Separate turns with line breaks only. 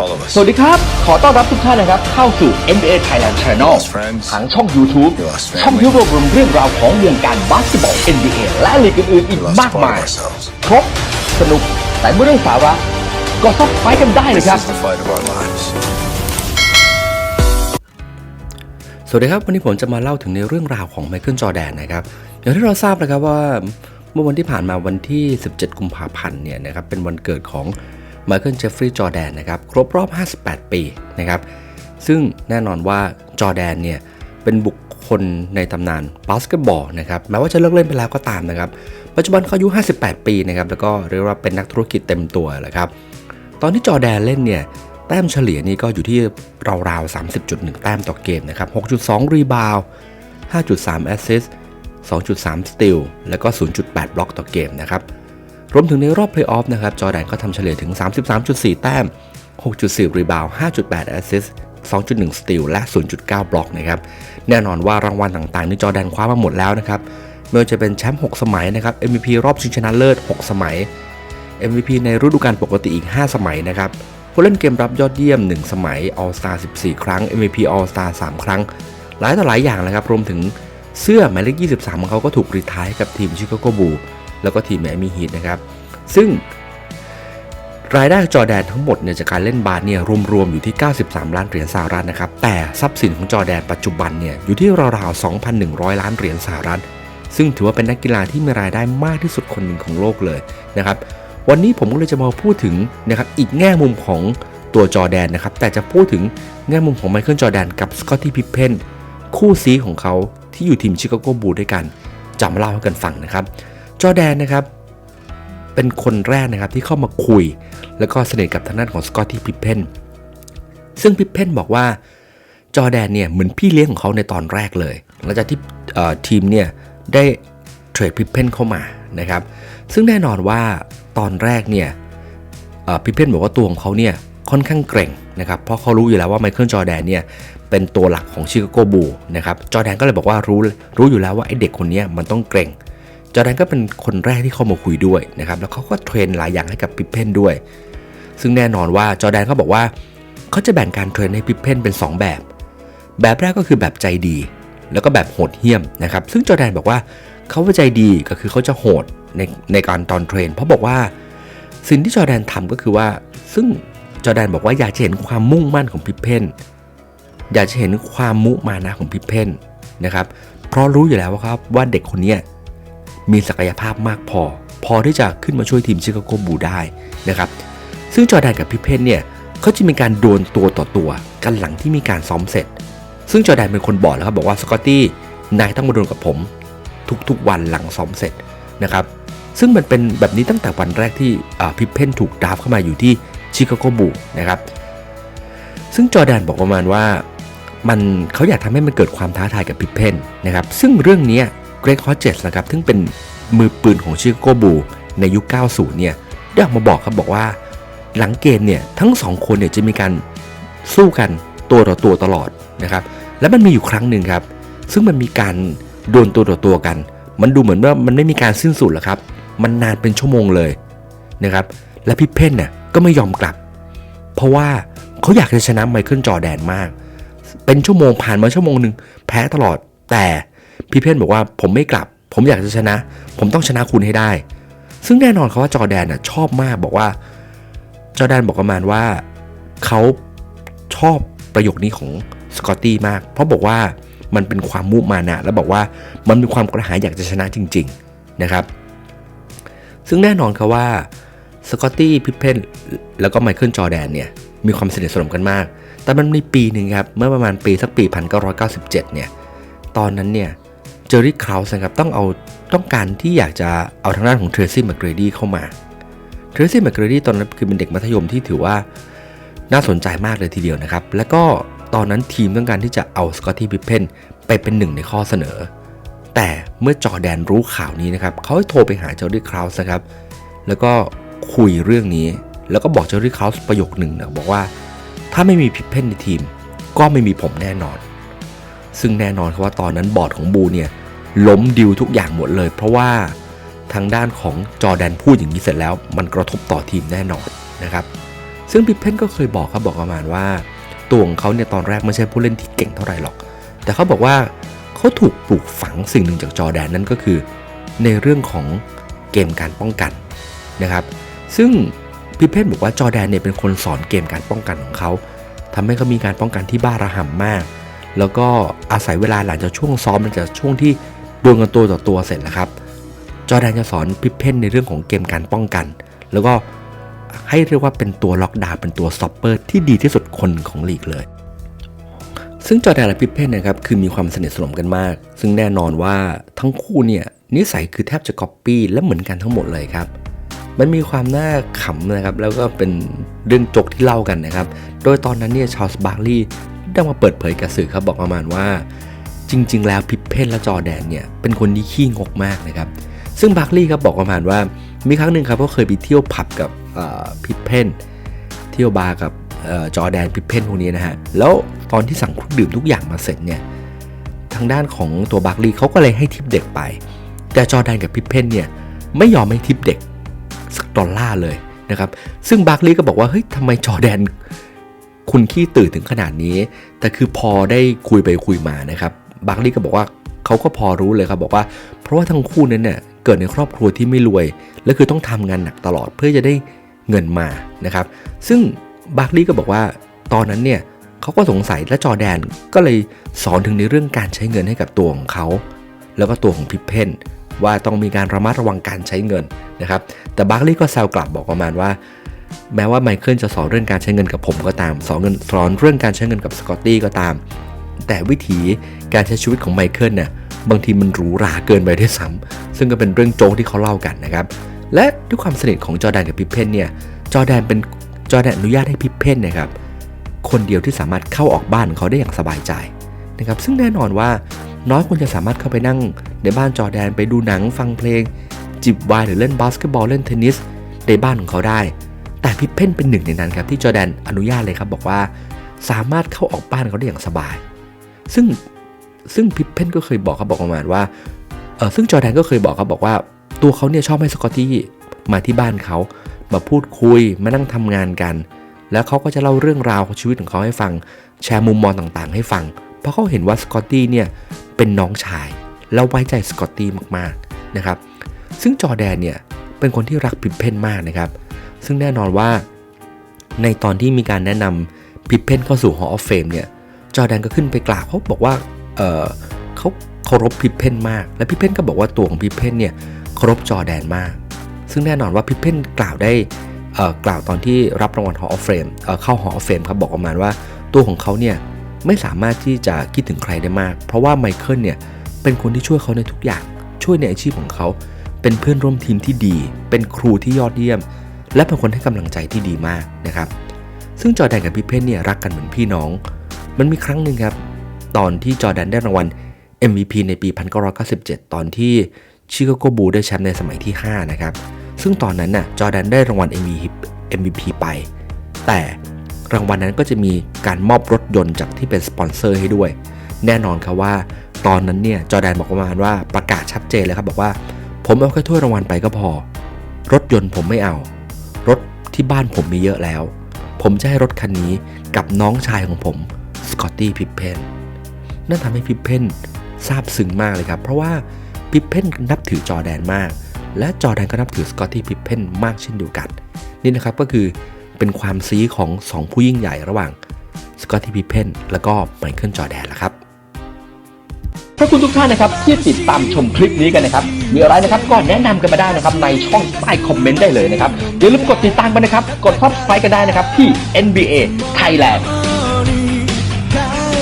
all of us.
สวัสดีครับ ขอต้อนรับทุกท่านนะครับ เข้าสู่ NBA Thailand Channel
Lost friends
ทางช่อง YouTube
We lost family
ช่องที่รวบรวมเรื่องราวของวงการบาสเกตบอล NBA และลีกอื่นๆอีก
We lost
มาก
part of
มาย
ourselves.
ครบ สนุก แต่เมื่อเรื่องสาระ ก็ซับไฟกันได้เลย
This
ครับ
is the fight of our lives.
สวัสดีครับ วันนี้ผมจะมาเล่าถึงในเรื่องราวของไมเคิลจอร์แดนนะครับ อย่างที่เราทราบนะครับว่าเมื่อวันที่ผ่านมาวันที่ 17 กุมภาพันธ์เนี่ยนะครับเป็นวันเกิดของ ไมเคิลเจฟฟรีย์จอแดนนะครับครบรอบ 58 ปีนะครับซึ่งแน่นอนว่าจอแดนเนี่ยเป็นบุคคลในตำนานบาสเกตบอลนะครับแม้ว่าจะเลิกเล่นไปแล้วก็ตามนะครับ ปัจจุบันเขาอายุ 58 ปีนะครับแล้วก็เรียกว่าเป็นนักธุรกิจเต็มตัวแหละครับตอนที่จอแดนเล่นเนี่ยแต้มเฉลี่ยนี่ก็อยู่ที่ราวๆ 30.1 แต้มต่อเกมนะครับ 6.2 รีบาวด์5.3 แอสซิสต์ 2.3 สตีลแล้วก็ 0.8 บล็อกต่อเกมนะครับ รวมถึงในรอบเพลย์ออฟนะครับจอร์แดนก็ทำเฉลี่ยถึง 33.4 แต้ม 6.4 รีบาว 5.8 แอสซิสต์2.1 สตีลและ 0.9 บล็อกนะครับแน่นอนว่ารางวัลต่างๆนี่จอร์แดนคว้ามาหมดแล้วนะครับไม่ว่าจะเป็นแชมป์6สมัยนะครับ MVP รอบชิงชนะเลิศ 6 สมัย MVP ในฤดูกาลปกติอีก 5 สมัยนะครับผู้เล่นเกมรับยอดเยี่ยม 1 สมัย All Star 14 ครั้ง MVP All Star 3 ครั้ง หลายต่อหลายอย่างนะครับรวมถึงเสื้อหมายเลข23 ของเขาก็ถูกรีไทายกับทีมชิคาโกบูล แล้วก็ทีมแมมี่ฮีทนะครับ ซึ่งรายได้จอแดนทั้งหมดเนี่ยจากการเล่นบาสเนี่ยรวมๆอยู่ที่ 93 ล้านเหรียญสหรัฐนะครับ แต่ทรัพย์สินของจอแดนปัจจุบันเนี่ยอยู่ที่ราวๆ 2,100 ล้านเหรียญสหรัฐ ซึ่งถือว่าเป็นนักกีฬาที่มีรายได้มากที่สุดคนหนึ่งของโลกเลยนะครับ วันนี้ผมก็เลยจะมาพูดถึงนะครับอีกแง่มุมของตัวจอแดนนะครับ แต่จะพูดถึงแง่มุมของไมเคิลจอแดนกับสกอตตี้พิพเพนคู่ซีของเขาที่อยู่ทีมชิคาโกบูลด้วยกันจะมาเล่าให้กันฟังนะครับ จอแดนนะครับ เป็นคนแรกนะครับที่เข้ามาคุย แล้วก็สนิทกับทางด้านของสกอตตี้พิพเพนซึ่งพิพเพนบอกว่าจอแดนเนี่ยเหมือนพี่เลี้ยงของเขาในตอนแรกเลย หลังจากที่ทีมเนี่ยได้เทรดพิพเพนเข้ามานะครับ ซึ่งแน่นอนว่าตอนแรกเนี่ยพิพเพนบอกว่าตัวของเขาเนี่ยค่อนข้างเกรงนะครับ เพราะเขารู้อยู่แล้วว่าไมเคิลจอแดนเนี่ยเป็นตัวหลักของชิคาโกบูลนะครับ จอแดนก็เลยบอกว่ารู้รู้อยู่แล้วว่าไอเด็กคนนี้มันต้องเกรง จอแดนก็เป็นคนแรกที่เข้ามาคุยด้วยนะครับ แล้วเขาก็เทรนหลายอย่างให้กับพิพเพนด้วย ซึ่งแน่นอนว่าจอแดนเขาบอกว่าเขาจะแบ่งการเทรนให้พิพเพนเป็น 2 แบบ แบบแรกก็คือแบบใจดี แล้วก็แบบโหดเหี้ยมนะครับ ซึ่งจอแดนบอกว่าเขาว่าใจดีก็คือเขาจะโหดในในการตอนเทรน เพราะบอกว่าสิ่งที่จอแดนทำก็คือว่า ซึ่งจอแดนบอกว่าอยากจะเห็นความมุ่งมั่นของพิพเพนอยากจะเห็นความมุมานะของพิพเพนนะครับ เพราะรู้อยู่แล้วว่าครับว่าเด็กคนนี้ มีศักยภาพมากพอ พอที่จะขึ้นมาช่วยทีมชิคาโกบูได้นะครับ ซึ่งจอแดนกับพิเพนเนี่ยเขาจะมีการโดนตัวต่อตัวกันหลังที่มีการซ้อมเสร็จ ซึ่งจอแดนเป็นคนบอกแล้วครับบอกว่าสกอตตี้นายต้องมาโดนกับผม ทุกๆวันหลังซ้อมเสร็จนะครับ ซึ่งมันเป็นแบบนี้ตั้งแต่วันแรกที่พิเพนถูกดราฟเข้ามาอยู่ที่ชิคาโกบูนะครับ ซึ่งจอแดนบอกประมาณว่ามันเขาอยากทำให้มันเกิดความท้าทายกับพิเพนนะครับ ซึ่งเรื่องนี้ เกรกฮอเจสนะครับซึ่งเป็นมือปืนของชิคาโกบูในยุค 90 เนี่ยได้ออกมาบอกครับบอกว่า หลังเกมเนี่ยทั้งสองคนเนี่ยจะมีการสู้กันตัวต่อตัวตลอดนะครับแล้วมันมีอยู่ครั้งหนึ่งครับ ซึ่งมันมีการโดนตัวต่อตัวกัน มันดูเหมือนว่ามันไม่มีการสิ้นสุดหรอกครับ มันนานเป็นชั่วโมงเลยนะครับและพิพเพนเนี่ยก็ไม่ยอมกลับ เพราะว่าเขาอยากจะชนะไมเคิลจอแดนมาก เป็นชั่วโมงผ่านมาชั่วโมงหนึ่งแพ้ตลอดแต่ พี่เพนบอกว่าผมไม่กลับ ผมอยากจะชนะ ผมต้องชนะคุณให้ได้ ซึ่งแน่นอนเขาว่าจอแดนน่ะชอบมากบอกว่า จอแดนบอกประมาณว่าเขาชอบประโยคนี้ของสกอตตี้มาก เพราะบอกว่ามันเป็นความมุมานะ แล้วบอกว่ามันมีความกระหายอยากจะชนะจริง ๆนะครับ ซึ่งแน่นอนครับว่าสกอตตี้พิพเพนแล้วก็ไมเคิลจอแดนเนี่ยมีความสนิทสนมกันมาก แต่มันมีปีหนึ่งครับ เมื่อประมาณปีสักปี 1997 เนี่ย ตอนนั้นเนี่ย เจอร์รี่คราวส์นะครับต้องเอาต้องการที่อยากจะเอาทางด้านของเทรซี่แมคเกรดี้เข้ามาเทรซี่แมคเกรดี้ตอนนั้นคือเป็นเด็กมัธยมที่ถือว่าน่าสนใจมากเลยทีเดียวนะครับ แล้วก็ตอนนั้นทีมต้องการที่จะเอาสกอตตี้พิพเพนไปเป็นหนึ่งในข้อเสนอ แต่เมื่อจอร์แดนรู้ข่าวนี้นะครับเขาโทรไปหาเจอร์รี่คราวส์นะครับแล้วก็คุยเรื่องนี้ แล้วก็บอกเจอร์รี่คราวส์ประโยคหนึ่งนะบอกว่าถ้าไม่มีพิพเพนในทีม ก็ไม่มีผมแน่นอน ซึ่งแน่นอนครับว่าตอนนั้นบอร์ดของบูเนี่ย ล้มดิวทุกอย่างหมดเลย เพราะว่าทางด้านของจอแดนพูดอย่างนี้เสร็จแล้ว มันกระทบต่อทีมแน่นอนนะครับ ซึ่งพิเพนก็เคยบอกครับบอกประมาณว่า ตัวของเขาเนี่ยตอนแรกไม่ใช่ผู้เล่นที่เก่งเท่าไหร่หรอก แต่เขาบอกว่าเขาถูกปลูกฝังสิ่งหนึ่งจากจอแดนนั่นก็คือ ในเรื่องของเกมการป้องกันนะครับ ซึ่งพิเพนบอกว่าจอแดนเนี่ยเป็นคนสอนเกมการป้องกันของเขาทำให้เขามีการป้องกันที่บ้าระห่ำมาก แล้วก็อาศัยเวลาหลังจากช่วงซ้อมหลังจากช่วงที่ ดวลกันตัวต่อตัวเสร็จแล้วครับ จอแดนจะสอนพิพเพนในเรื่องของเกมการป้องกัน แล้วก็ให้เรียกว่าเป็นตัวล็อกดาวน์เป็นตัวสต็อปเปอร์ที่ดีที่สุดคนของลีกเลย ซึ่งจอแดนและพิพเพนนะครับคือมีความสนิทสนมกันมาก ซึ่งแน่นอนว่าทั้งคู่เนี่ยนิสัยคือแทบจะก๊อปปี้และเหมือนกันทั้งหมดเลยครับมันมีความน่าขำนะครับ แล้วก็เป็นเรื่องจกที่เล่ากันนะครับ โดยตอนนั้นเนี่ยชาร์ลส์บาร์ลีย์ได้มาเปิดเผยกับสื่อครับบอกประมาณว่า จริง ๆ แล้วพิพเพนและจอแดนเนี่ยเป็นคนที่ขี้งกมากนะครับ ซึ่งบาร์คลีย์ครับบอกประมาณว่ามีครั้งหนึ่งครับเขาเคยไปเที่ยวผับกับพิพเพนเที่ยวบาร์กับจอแดนพิพเพนพวกนี้นะฮะแล้วตอนที่สั่งเครื่องดื่มทุกอย่างมาเสร็จเนี่ยทางด้านของตัวบาร์คลีย์เขาก็เลยให้ทิปเด็กไป แต่จอแดนกับพิพเพนเนี่ยไม่ยอมให้ทิปเด็กสักดอลลาร์เลยนะครับซึ่งบาร์คลีย์ก็บอกว่าเฮ้ยทำไมจอแดนคุณขี้ตื่นถึงขนาดนี้ แต่คือพอได้คุยไปคุยมานะครับ บาร์คลีย์ก็บอกว่าเขาก็พอรู้เลยครับบอกว่า เพราะว่าทั้งคู่นั้นเนี่ยเกิดในครอบครัวที่ไม่รวย และคือต้องทำงานหนักตลอดเพื่อจะได้เงินมานะครับ ซึ่งบาร์คลีย์ก็บอกว่าตอนนั้นเนี่ยเขาก็สงสัยและจอแดนก็เลยสอนถึงในเรื่องการใช้เงินให้กับตัวของเขา แล้วก็ตัวของพิพเพนว่าต้องมีการระมัดระวังการใช้เงินนะครับ แต่บาร์คลีย์ก็แซวกลับบอกประมาณว่า แม้ว่าไมเคิลจะสอนเรื่องการใช้เงินกับผมก็ตาม สอนเงินสอนเรื่องการใช้เงินกับสกอตตี้ก็ตาม แต่วิธีการใช้ชีวิตของไมเคิลเนี่ยบางทีมันหรูหราเกินไปด้วยซ้ำซึ่งก็เป็นเรื่องโจ๊กที่เขาเล่ากันนะครับ และด้วยความสนิทของจอแดนกับพิพเพนเนี่ยจอแดนเป็นจอแดนอนุญาตให้พิพเพนนะครับคนเดียวที่สามารถเข้าออกบ้านของเขาได้อย่างสบายใจนะครับซึ่งแน่นอนว่าน้อยคนจะสามารถเข้าไปนั่ง ในบ้านจอแดนไปดูหนังฟังเพลง จิบไวน์หรือเล่นบาสเกตบอลเล่นเทนนิสในบ้านของเขาได้ แต่พิพเพนเป็นหนึ่งในนั้นครับที่จอแดนอนุญาตเลยครับบอกว่า สามารถเข้าออกบ้านเขาได้อย่างสบาย ซึ่งซึ่งพิพเพนก็เคยบอกครับอกประมาณว่าเออซึ่งจอแดนก็เคยบอกครับอกว่า ตัวเขาเนี่ยชอบให้สกอตตี้มาที่บ้านเขามาพูดคุยมานั่งทำงานกัน แล้วเขาก็จะเล่าเรื่องราวของชีวิตของเขาให้ฟังแชร์มุมมองต่างๆ ให้ฟัง เพราะเขาเห็นว่าสกอตตี้เนี่ยเป็นน้องชาย แล้วไว้ใจสกอตตี้มากๆนะครับซึ่งจอแดนเนี่ยเป็นคนที่รักพิพเพนมากนะครับ ซึ่งแน่นอนว่าในตอนที่มีการแนะนำพิพเพนเข้าสู่ Hall of Fame เนี่ย จอแดนก็ขึ้นไปกล่าวเขาบอกว่าเออเขาเคารพพิเพนมาก และพิเพนก็บอกว่าตัวของพิเพนเนี่ยเคารพจอแดนมาก ซึ่งแน่นอนว่าพิเพนกล่าวได้เออกล่าวตอนที่รับรางวัล Hall of Fame เออเข้า Hall of Fame ครับบอกประมาณว่าตัวของเขาเนี่ยไม่สามารถที่จะคิดถึงใครได้มาก เพราะว่าไมเคิลเนี่ยเป็นคนที่ช่วยเขาในทุกอย่างช่วยในอาชีพของเขา เป็นเพื่อนร่วมทีมที่ดี เป็นครูที่ยอดเยี่ยม และเป็นคนให้กำลังใจที่ดีมากนะครับ ซึ่งจอแดนกับพิเพนเนี่ยรักกันเหมือนพี่น้อง มันมีครั้งหนึ่งครับ ตอนที่จอร์แดนได้รางวัล MVP ในปี 1997 ตอนที่ชิคาโกบูได้แชมป์ในสมัยที่ 5 นะครับ ซึ่งตอนนั้นน่ะจอร์แดนได้รางวัล MVP MVP ไป แต่รางวัลนั้นก็จะมีการมอบรถยนต์จากที่เป็นสปอนเซอร์ให้ด้วย แน่นอนครับว่า ตอนนั้นเนี่ยจอร์แดนบอกประมาณว่าประกาศชัดเจนเลยครับบอกว่า ผมเอาแค่ถ้วยรางวัลไปก็พอ รถยนต์ผมไม่เอา รถที่บ้านผมมีเยอะแล้ว ผมจะให้รถคันนี้กับน้องชายของผม กอตตี้พิพเพนนั่นทำให้พิพเพนซาบซึ้งมากเลยครับ เพราะว่าพิพเพนนับถือจอแดนมาก และจอแดนก็นับถือสกอตตี้พิพเพนมากเช่นเดียวกัน นี่นะครับก็คือเป็นความซีของสองผู้ยิ่งใหญ่ระหว่างสกอตตี้พิพเพนแล้วก็ไมเคิลจอแดนละครับ
ขอบคุณทุกท่านนะครับที่ติดตามชมคลิปนี้กันนะครับมีอะไรนะครับก็แนะนำกันมาได้นะครับในช่องใต้คอมเมนต์ได้เลยนะครับอย่าลืมกดติดตามกันนะครับ กด subscribe กันได้นะครับที่ NBA Thailand